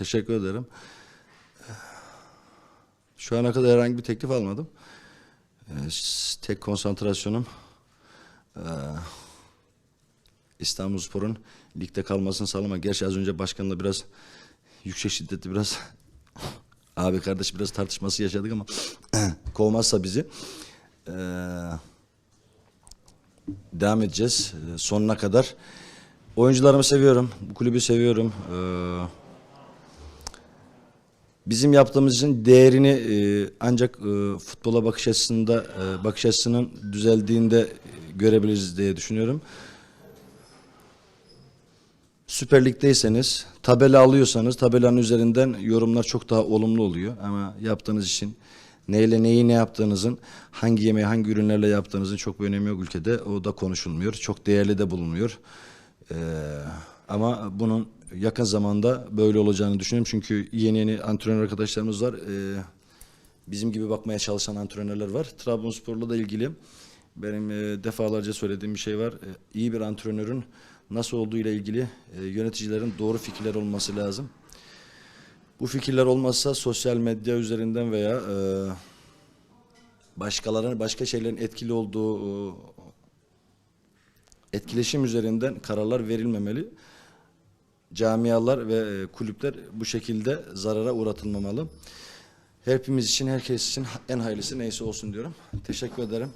Teşekkür ederim. Şu ana kadar herhangi bir teklif almadım. Ee, Tek konsantrasyonum eee, İstanbulspor'un ligde kalmasını sağlamak. Gerçi az önce başkanla biraz yüksek şiddetli biraz abi kardeş biraz tartışması yaşadık ama kovmazsa bizi eee, devam edeceğiz eee, sonuna kadar. Oyuncularımı seviyorum, bu kulübü seviyorum. Eee bizim yaptığımız için değerini e, ancak e, futbola bakış açısında e, bakış açısının düzeldiğinde e, görebiliriz diye düşünüyorum. Süper Lig'deyseniz, tabela alıyorsanız tabelanın üzerinden yorumlar çok daha olumlu oluyor. Ama yaptığınız için neyle neyi ne yaptığınızın, hangi yemeği hangi ürünlerle yaptığınızın çok bir önemi yok ülkede. O da konuşulmuyor. Çok değerli de bulunmuyor. Ee, ama bunun yakın zamanda böyle olacağını düşünüyorum. Çünkü yeni yeni antrenör arkadaşlarımız var. Ee, bizim gibi bakmaya çalışan antrenörler var. Trabzonspor'la da ilgili benim e, defalarca söylediğim bir şey var. E, iyi bir antrenörün nasıl olduğu ile ilgili e, yöneticilerin doğru fikirler olması lazım. Bu fikirler olmazsa sosyal medya üzerinden veya e, başkalarının başka şeylerin etkili olduğu e, etkileşim üzerinden kararlar verilmemeli. Camialar ve e, kulüpler bu şekilde zarara uğratılmamalı. Hepimiz için, herkes için en hayırlısı neyse olsun diyorum. Teşekkür ederim.